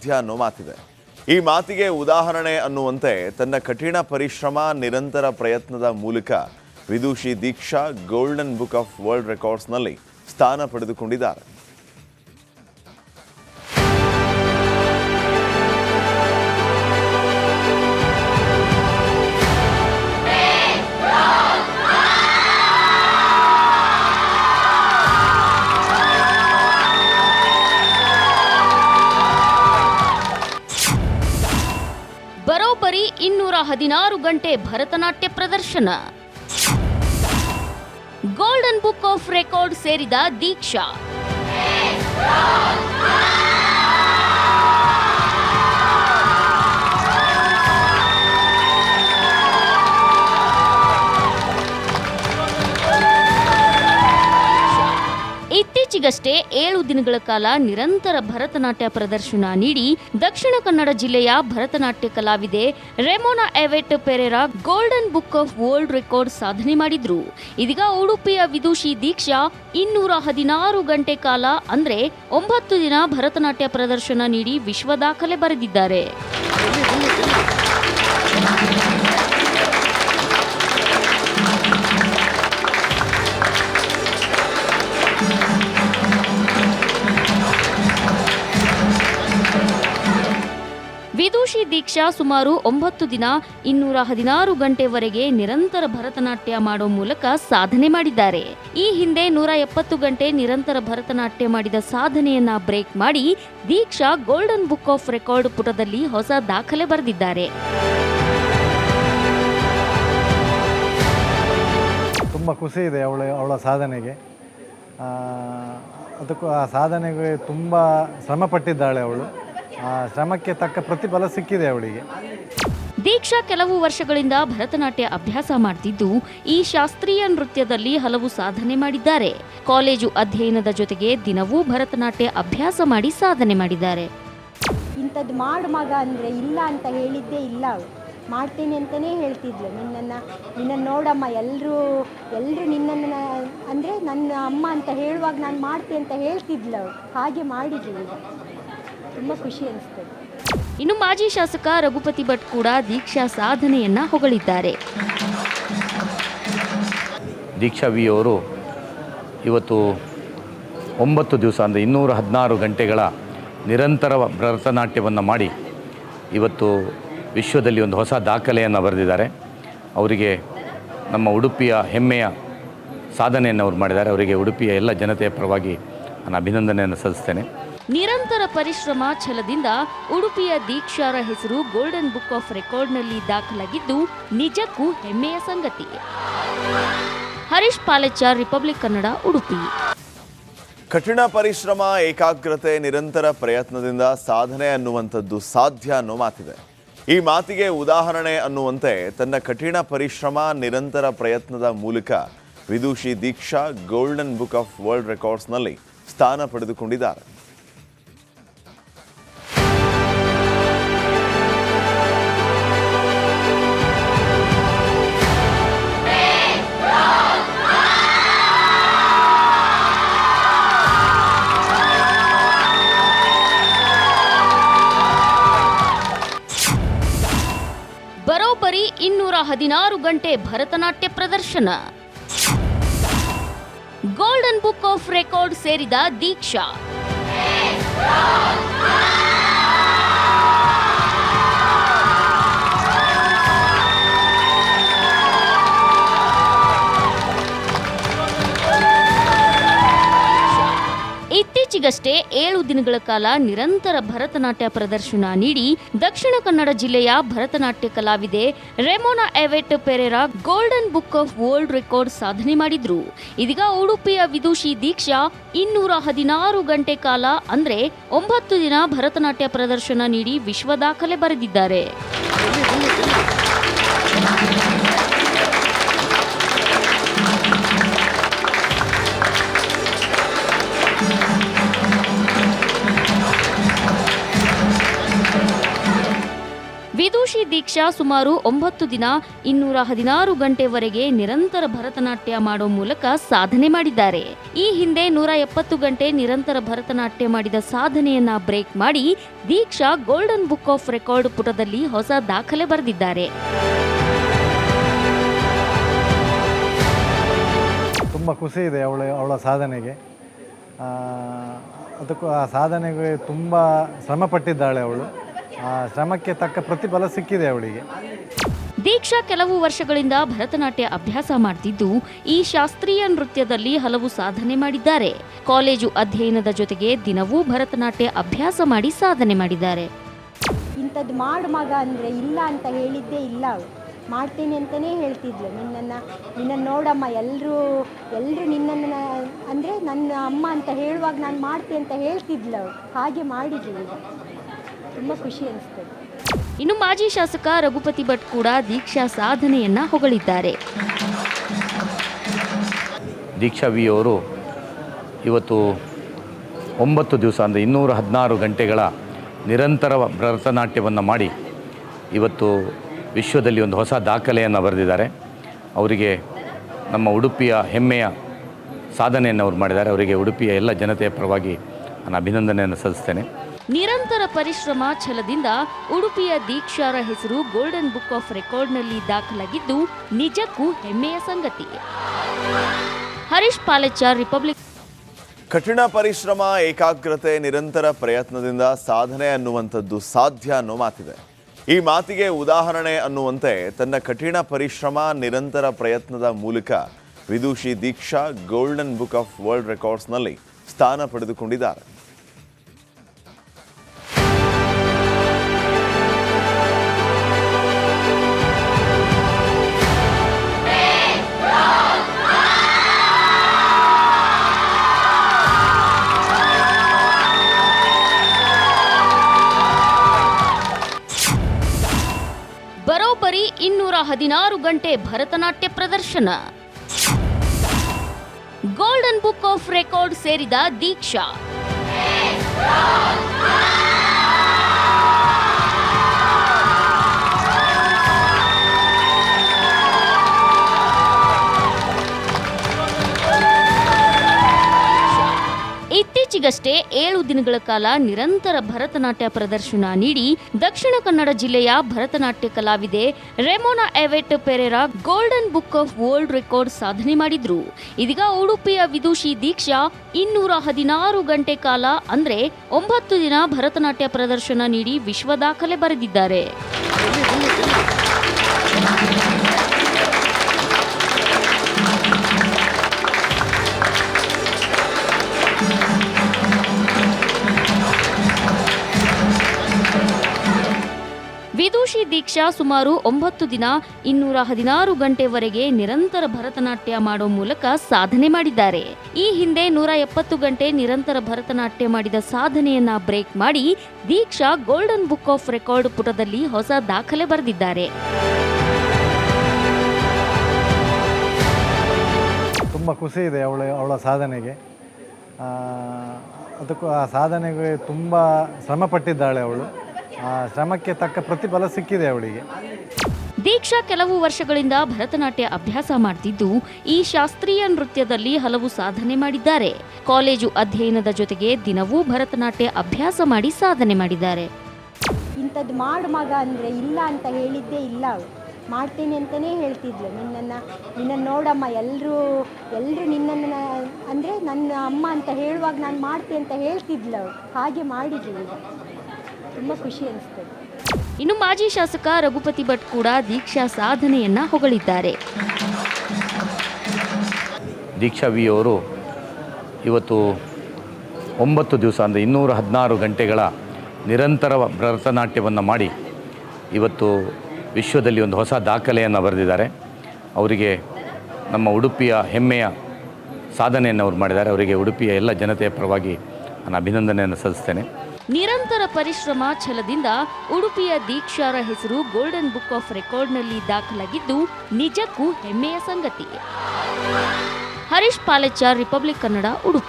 ಸಾಧ್ಯ ಅನ್ನೋ ಮಾತಿದೆ. ಈ ಮಾತಿಗೆ ಉದಾಹರಣೆ ಅನ್ನುವಂತೆ ತನ್ನ ಕಠಿಣ ಪರಿಶ್ರಮ, ನಿರಂತರ ಪ್ರಯತ್ನದ ಮೂಲಕ Vidushi Deeksha golden book of world ರೆಕಾರ್ಡ್ಸ್ನಲ್ಲಿ ಸ್ಥಾನ ಪಡೆದುಕೊಂಡಿದ್ದಾರೆ. ಹದಿನಾರು ಗಂಟೆ ಭರತನಾಟ್ಯ ಪ್ರದರ್ಶನ. ಗೋಲ್ಡನ್ ಬುಕ್ ಆಫ್ ರೆಕಾರ್ಡ್ ಸೇರಿದ ದೀಕ್ಷಾ. ಇತ್ತೀಚೆಗಷ್ಟೇ ಏಳು ದಿನಗಳ ಕಾಲ ನಿರಂತರ ಭರತನಾಟ್ಯ ಪ್ರದರ್ಶನ ನೀಡಿ ದಕ್ಷಿಣ ಕನ್ನಡ ಜಿಲ್ಲೆಯ ಭರತನಾಟ್ಯ ಕಲಾವಿದೆ Remona Evette Pereira golden book of world record ಸಾಧನೆ ಮಾಡಿದ್ರು. ಇದೀಗ ಉಡುಪಿಯ ವಿದುಷಿ ದೀಕ್ಷಾ ಇನ್ನೂರ ಹದಿನಾರು ಗಂಟೆ ಕಾಲ ಅಂದ್ರೆ ಒಂಬತ್ತು ದಿನ ಭರತನಾಟ್ಯ ಪ್ರದರ್ಶನ ನೀಡಿ ವಿಶ್ವ ದಾಖಲೆ ಬರೆದಿದ್ದಾರೆ. ವಿದೂಷಿ ದೀಕ್ಷಾ ಸುಮಾರು ಒಂಬತ್ತು ದಿನ, ಇನ್ನೂರ ಹದಿನಾರು ಗಂಟೆವರೆಗೆ ನಿರಂತರ ಭರತನಾಟ್ಯ ಮಾಡೋ ಮೂಲಕ ಸಾಧನೆ ಮಾಡಿದ್ದಾರೆ. ಈ ಹಿಂದೆ ನೂರ ಎಪ್ಪತ್ತು ಗಂಟೆ ನಿರಂತರ ಭರತನಾಟ್ಯ ಮಾಡಿದ ಸಾಧನೆಯನ್ನ ಬ್ರೇಕ್ ಮಾಡಿ Deeksha golden book of record ಪುಟದಲ್ಲಿ ಹೊಸ ದಾಖಲೆ ಬರೆದಿದ್ದಾರೆ. ತುಂಬ ಖುಷಿ ಇದೆ ಅವಳ ಅವಳ ಸಾಧನೆಗೆ. ಅದಕ್ಕೂ ಆ ಸಾಧನೆಗೆ ತುಂಬ ಶ್ರಮಪಟ್ಟಿದ್ದಾಳೆ ಅವಳು. ಶ್ರಮಕ್ಕೆ ತಕ್ಕ ಪ್ರತಿಫಲ ಸಿಕ್ಕಿದೆ ಅವಳಿಗೆ. ದೀಕ್ಷಾ ಕೆಲವು ವರ್ಷಗಳಿಂದ ಭರತನಾಟ್ಯ ಅಭ್ಯಾಸ ಮಾಡ್ತಿದ್ದು ಈ ಶಾಸ್ತ್ರೀಯ ನೃತ್ಯದಲ್ಲಿ ಹಲವು ಸಾಧನೆ ಮಾಡಿದ್ದಾರೆ. ಕಾಲೇಜು ಅಧ್ಯಯನದ ಜೊತೆಗೆ ದಿನವೂ ಭರತನಾಟ್ಯ ಅಭ್ಯಾಸ ಮಾಡಿ ಸಾಧನೆ ಮಾಡಿದ್ದಾರೆ. ಇಂಥದ್ದು ಮಾಡು ಮಗ ಅಂದರೆ ಇಲ್ಲ ಅಂತ ಹೇಳಿದ್ದೇ ಇಲ್ಲ ಅವಳು. ಮಾಡ್ತೇನೆ ಅಂತಲೇ ಹೇಳ್ತಿದ್ಲು. ನಿನ್ನನ್ನು ನಿನ್ನನ್ನು ನೋಡಮ್ಮ ಎಲ್ಲರೂ ಎಲ್ಲರೂ ನಿನ್ನನ್ನು ಅಂದರೆ ನನ್ನ ಅಮ್ಮ ಅಂತ ಹೇಳುವಾಗ ನಾನು ಮಾಡ್ತೆ ಅಂತ ಹೇಳ್ತಿದ್ಲು ಅವಳು. ಹಾಗೆ ಮಾಡಿದ್ಲು ಈಗ. ತುಂಬ ಖುಷಿ ಅನಿಸ್ತದೆ ಇನ್ನು ಮಾಜಿ ಶಾಸಕ ರಘುಪತಿ ಭಟ್ ಕೂಡ ದೀಕ್ಷಾ ಸಾಧನೆಯನ್ನ ಹೊಗಳಿದ್ದಾರೆ. ದೀಕ್ಷಾ ವಿ ಅವರು ಇವತ್ತು ಒಂಬತ್ತು ದಿವಸ ಅಂದರೆ ಇನ್ನೂರ ಹದಿನಾರು ಗಂಟೆಗಳ ನಿರಂತರ ಭರತನಾಟ್ಯವನ್ನು ಮಾಡಿ ಇವತ್ತು ವಿಶ್ವದಲ್ಲಿ ಒಂದು ಹೊಸ ದಾಖಲೆಯನ್ನು ಬರೆದಿದ್ದಾರೆ. ಅವರಿಗೆ ನಮ್ಮ ಉಡುಪಿಯ ಹೆಮ್ಮೆಯ ಸಾಧನೆಯನ್ನು ಅವರು ಮಾಡಿದ್ದಾರೆ. ಅವರಿಗೆ ಉಡುಪಿಯ ಎಲ್ಲ ಜನತೆಯ ಪರವಾಗಿ ನಾನು ಅಭಿನಂದನೆಯನ್ನು ಸಲ್ಲಿಸ್ತೇನೆ. ನಿರಂತರ ಪರಿಶ್ರಮ ಛಲದಿಂದ ಉಡುಪಿಯ ದೀಕ್ಷಾರ ಹೆಸರು ಗೋಲ್ಡನ್ ಬುಕ್ ಆಫ್ ರೆಕಾರ್ಡ್ನಲ್ಲಿ ದಾಖಲಾಗಿದ್ದು, ನಿಜಕ್ಕೂ ಹೆಮ್ಮೆಯ ಸಂಗತಿ. ಹರೀಶ್ ಪಾಲೆಚಾರ್ ರಿಪಬ್ಲಿಕ್ ಕನ್ನಡ ಉಡುಪಿ. ಕಠಿಣ ಪರಿಶ್ರಮ, ಏಕಾಗ್ರತೆ, ನಿರಂತರ ಪ್ರಯತ್ನದಿಂದ ಸಾಧನೆ ಅನ್ನುವಂಥದ್ದು ಸಾಧ್ಯ ಅನ್ನೋ ಮಾತಿದೆ. ಈ ಮಾತಿಗೆ ಉದಾಹರಣೆ ಅನ್ನುವಂತೆ ತನ್ನ ಕಠಿಣ ಪರಿಶ್ರಮ, ನಿರಂತರ ಪ್ರಯತ್ನದ ಮೂಲಕ Vidushi Deeksha golden book of world ರೆಕಾರ್ಡ್ಸ್ನಲ್ಲಿ ಸ್ಥಾನ ಪಡೆದುಕೊಂಡಿದ್ದಾರೆ. ಹದಿನಾರು ಗಂಟೆ ಭರತನಾಟ್ಯ ಪ್ರದರ್ಶನ. ಗೋಲ್ಡನ್ ಬುಕ್ ಆಫ್ ರೆಕಾರ್ಡ್ ಸೇರಿದ ದೀಕ್ಷಾ. ಇತ್ತೀಚೆಗಷ್ಟೇ ಏಳು ದಿನಗಳ ಕಾಲ ನಿರಂತರ ಭರತನಾಟ್ಯ ಪ್ರದರ್ಶನ ನೀಡಿ ದಕ್ಷಿಣ ಕನ್ನಡ ಜಿಲ್ಲೆಯ ಭರತನಾಟ್ಯ ಕಲಾವಿದೆ Remona Evette Pereira golden book of world record ಸಾಧನೆ ಮಾಡಿದ್ರು. ಇದೀಗ ಉಡುಪಿಯ ವಿದುಷಿ ದೀಕ್ಷಾ ಇನ್ನೂರ ಹದಿನಾರು ಗಂಟೆ ಕಾಲ ಅಂದ್ರೆ ಒಂಬತ್ತು ದಿನ ಭರತನಾಟ್ಯ ಪ್ರದರ್ಶನ ನೀಡಿ ವಿಶ್ವ ದಾಖಲೆ ಬರೆದಿದ್ದಾರೆ. ವಿದೂಷಿ ದೀಕ್ಷಾ ಸುಮಾರು ಒಂಬತ್ತು ದಿನ, ಇನ್ನೂರ ಹದಿನಾರು ಗಂಟೆವರೆಗೆ ನಿರಂತರ ಭರತನಾಟ್ಯ ಮಾಡೋ ಮೂಲಕ ಸಾಧನೆ ಮಾಡಿದ್ದಾರೆ. ಈ ಹಿಂದೆ ನೂರ ಎಪ್ಪತ್ತು ಗಂಟೆ ನಿರಂತರ ಭರತನಾಟ್ಯ ಮಾಡಿದ ಸಾಧನೆಯನ್ನ ಬ್ರೇಕ್ ಮಾಡಿ Deeksha golden book of record ಪುಟದಲ್ಲಿ ಹೊಸ ದಾಖಲೆ ಬರೆದಿದ್ದಾರೆ. ತುಂಬ ಖುಷಿ ಇದೆ ಅವಳ ಅವಳ ಸಾಧನೆಗೆ. ಅದಕ್ಕೂ ಆ ಸಾಧನೆಗೆ ತುಂಬ ಶ್ರಮಪಟ್ಟಿದ್ದಾಳೆ ಅವಳು. ಶ್ರಮಕ್ಕೆ ತಕ್ಕ ಪ್ರತಿಫಲ ಸಿಕ್ಕಿದೆ ಅವಳಿಗೆ. ದೀಕ್ಷಾ ಕೆಲವು ವರ್ಷಗಳಿಂದ ಭರತನಾಟ್ಯ ಅಭ್ಯಾಸ ಮಾಡ್ತಿದ್ದು ಈ ಶಾಸ್ತ್ರೀಯ ನೃತ್ಯದಲ್ಲಿ ಹಲವು ಸಾಧನೆ ಮಾಡಿದ್ದಾರೆ. ಕಾಲೇಜು ಅಧ್ಯಯನದ ಜೊತೆಗೆ ದಿನವೂ ಭರತನಾಟ್ಯ ಅಭ್ಯಾಸ ಮಾಡಿ ಸಾಧನೆ ಮಾಡಿದ್ದಾರೆ. ಇಂಥದ್ದು ಮಾಡು ಮಗ ಅಂದರೆ ಇಲ್ಲ ಅಂತ ಹೇಳಿದ್ದೇ ಇಲ್ಲ ಅವಳು. ಮಾಡ್ತೇನೆ ಅಂತಲೇ ಹೇಳ್ತಿದ್ಲು. ನಿನ್ನನ್ನು ನಿನ್ನನ್ನು ನೋಡಮ್ಮ ಎಲ್ಲರೂ ಎಲ್ಲರೂ ನಿನ್ನನ್ನು ಅಂದರೆ ನನ್ನ ಅಮ್ಮ ಅಂತ ಹೇಳುವಾಗ ನಾನು ಮಾಡ್ತೆ ಅಂತ ಹೇಳ್ತಿದ್ಲು ಅವಳು. ಹಾಗೆ ಮಾಡಿದ್ಲು ಈಗ. ತುಂಬ ಖುಷಿ ಅನಿಸ್ತದೆ ಇನ್ನು ಮಾಜಿ ಶಾಸಕ ರಘುಪತಿ ಭಟ್ ಕೂಡ ದೀಕ್ಷಾ ಸಾಧನೆಯನ್ನ ಹೊಗಳಿದ್ದಾರೆ. ದೀಕ್ಷಾ ವಿ ಅವರು ಇವತ್ತು ಒಂಬತ್ತು ದಿವಸ ಅಂದರೆ ಇನ್ನೂರ ಹದಿನಾರು ಗಂಟೆಗಳ ನಿರಂತರ ಭರತನಾಟ್ಯವನ್ನು ಮಾಡಿ ಇವತ್ತು ವಿಶ್ವದಲ್ಲಿ ಒಂದು ಹೊಸ ದಾಖಲೆಯನ್ನು ಬರೆದಿದ್ದಾರೆ. ಅವರಿಗೆ ನಮ್ಮ ಉಡುಪಿಯ ಹೆಮ್ಮೆಯ ಸಾಧನೆಯನ್ನು ಅವರು ಮಾಡಿದ್ದಾರೆ. ಅವರಿಗೆ ಉಡುಪಿಯ ಎಲ್ಲ ಜನತೆಯ ಪರವಾಗಿ ನಾನು ಅಭಿನಂದನೆಯನ್ನು ಸಲ್ಲಿಸ್ತೇನೆ. ನಿರಂತರ ಪರಿಶ್ರಮ ಛಲದಿಂದ ಉಡುಪಿಯ ದೀಕ್ಷಾರ ಹೆಸರು ಗೋಲ್ಡನ್ ಬುಕ್ ಆಫ್ ರೆಕಾರ್ಡ್ನಲ್ಲಿ ದಾಖಲಾಗಿದ್ದು, ನಿಜಕ್ಕೂ ಹೆಮ್ಮೆಯ ಸಂಗತಿ. ಹರೀಶ್ ಪಾಲೆಚಾರ್ ರಿಪಬ್ಲಿಕ್ ಕಠಿಣ ಪರಿಶ್ರಮ, ಏಕಾಗ್ರತೆ, ನಿರಂತರ ಪ್ರಯತ್ನದಿಂದ ಸಾಧನೆ ಅನ್ನುವಂಥದ್ದು ಸಾಧ್ಯ ಅನ್ನೋ ಮಾತಿದೆ. ಈ ಮಾತಿಗೆ ಉದಾಹರಣೆ ಅನ್ನುವಂತೆ ತನ್ನ ಕಠಿಣ ಪರಿಶ್ರಮ, ನಿರಂತರ ಪ್ರಯತ್ನದ ಮೂಲಕ Vidushi Deeksha golden book of world ರೆಕಾರ್ಡ್ಸ್ನಲ್ಲಿ ಸ್ಥಾನ ಪಡೆದುಕೊಂಡಿದ್ದಾರೆ. ಹದಿನಾರು ಗಂಟೆ ಭರತನಾಟ್ಯ ಪ್ರದರ್ಶನ. ಗೋಲ್ಡನ್ ಬುಕ್ ಆಫ್ ರೆಕಾರ್ಡ್ ಸೇರಿದ ದೀಕ್ಷಾ. ಇತ್ತೀಚೆಗಷ್ಟೇ ಏಳು ದಿನಗಳ ಕಾಲ ನಿರಂತರ ಭರತನಾಟ್ಯ ಪ್ರದರ್ಶನ ನೀಡಿ ದಕ್ಷಿಣ ಕನ್ನಡ ಜಿಲ್ಲೆಯ ಭರತನಾಟ್ಯ ಕಲಾವಿದೆ Remona Evette Pereira golden book of world record ಸಾಧನೆ ಮಾಡಿದ್ರು. ಇದೀಗ ಉಡುಪಿಯ ವಿದುಷಿ ದೀಕ್ಷಾ ಇನ್ನೂರ ಹದಿನಾರು ಗಂಟೆ ಕಾಲ ಅಂದ್ರೆ ಒಂಬತ್ತು ದಿನ ಭರತನಾಟ್ಯ ಪ್ರದರ್ಶನ ನೀಡಿ ವಿಶ್ವ ದಾಖಲೆ ಬರೆದಿದ್ದಾರೆ. ದೀಕ್ಷಾ ಸುಮಾರು ಒಂಬತ್ತು ದಿನ, ಇನ್ನೂರ ಹದಿನಾರು ಗಂಟೆವರೆಗೆ ನಿರಂತರ ಭರತನಾಟ್ಯ ಮಾಡೋ ಮೂಲಕ ಸಾಧನೆ ಮಾಡಿದ್ದಾರೆ. ಈ ಹಿಂದೆ ನೂರ ಎಪ್ಪತ್ತು ಗಂಟೆ ನಿರಂತರ ಭರತನಾಟ್ಯ ಮಾಡಿದ ಸಾಧನೆಯನ್ನ ಬ್ರೇಕ್ ಮಾಡಿ Deeksha golden book of record ಪುಟದಲ್ಲಿ ಹೊಸ ದಾಖಲೆ ಬರೆದಿದ್ದಾರೆ. ತುಂಬ ಖುಷಿ ಇದೆ ಅವಳ ಅವಳ ಸಾಧನೆಗೆ. ಅದಕ್ಕೂ ಆ ಸಾಧನೆಗೆ ತುಂಬ ಶ್ರಮಪಟ್ಟಿದ್ದಾಳೆ ಅವಳು. ಶ್ರಮಕ್ಕೆ ತಕ್ಕ ಪ್ರತಿಫಲ ಸಿಕ್ಕಿದೆ ಅವಳಿಗೆ. ದೀಕ್ಷಾ ಕೆಲವು ವರ್ಷಗಳಿಂದ ಭರತನಾಟ್ಯ ಅಭ್ಯಾಸ ಮಾಡ್ತಿದ್ದು ಈ ಶಾಸ್ತ್ರೀಯ ನೃತ್ಯದಲ್ಲಿ ಹಲವು ಸಾಧನೆ ಮಾಡಿದ್ದಾರೆ. ಕಾಲೇಜು ಅಧ್ಯಯನದ ಜೊತೆಗೆ ದಿನವೂ ಭರತನಾಟ್ಯ ಅಭ್ಯಾಸ ಮಾಡಿ ಸಾಧನೆ ಮಾಡಿದ್ದಾರೆ. ಇಂಥದ್ದು ಮಾಡು ಮಗ ಅಂದರೆ ಇಲ್ಲ ಅಂತ ಹೇಳಿದ್ದೇ ಇಲ್ಲ ಅವಳು. ಮಾಡ್ತೇನೆ ಅಂತಲೇ ಹೇಳ್ತಿದ್ಲು. ನಿನ್ನನ್ನು ನಿನ್ನನ್ನು ನೋಡಮ್ಮ ಎಲ್ಲರೂ ಎಲ್ಲರೂ ನಿನ್ನನ್ನು ಅಂದರೆ ನನ್ನ ಅಮ್ಮ ಅಂತ ಹೇಳುವಾಗ ನಾನು ಮಾಡ್ತೆ ಅಂತ ಹೇಳ್ತಿದ್ಲು ಅವಳು. ಹಾಗೆ ಮಾಡಿದ್ಲು ಈಗ. ತುಂಬ ಖುಷಿ ಅನಿಸ್ತದೆ ಇನ್ನು ಮಾಜಿ ಶಾಸಕ ರಘುಪತಿ ಭಟ್ ಕೂಡ ದೀಕ್ಷಾ ಸಾಧನೆಯನ್ನ ಹೊಗಳಿದ್ದಾರೆ. ದೀಕ್ಷಾ ವಿ ಅವರು ಇವತ್ತು ಒಂಬತ್ತು ದಿವಸ ಅಂದರೆ ಇನ್ನೂರ ಹದಿನಾರು ಗಂಟೆಗಳ ನಿರಂತರ ಭರತನಾಟ್ಯವನ್ನು ಮಾಡಿ ಇವತ್ತು ವಿಶ್ವದಲ್ಲಿ ಒಂದು ಹೊಸ ದಾಖಲೆಯನ್ನು ಬರೆದಿದ್ದಾರೆ. ಅವರಿಗೆ ನಮ್ಮ ಉಡುಪಿಯ ಹೆಮ್ಮೆಯ ಸಾಧನೆಯನ್ನು ಅವ್ರು ಮಾಡಿದ್ದಾರೆ. ಅವರಿಗೆ ಉಡುಪಿಯ ಎಲ್ಲ ಜನತೆಯ ಪರವಾಗಿ ನಾನು ಅಭಿನಂದನೆಯನ್ನು ಸಲ್ಲಿಸ್ತೇನೆ. ನಿರಂತರ ಪರಿಶ್ರಮ ಛಲದಿಂದ ಉಡುಪಿಯ ದೀಕ್ಷಾರ ಹೆಸರು ಗೋಲ್ಡನ್ ಬುಕ್ ಆಫ್ ರೆಕಾರ್ಡ್ನಲ್ಲಿ ದಾಖಲಾಗಿದ್ದು, ನಿಜಕ್ಕೂ ಹೆಮ್ಮೆಯ ಸಂಗತಿ ಹರೀಶ್ ಪಾಲೆಚಾರ್ ರಿಪಬ್ಲಿಕ್ ಕನ್ನಡ ಉಡುಪಿ.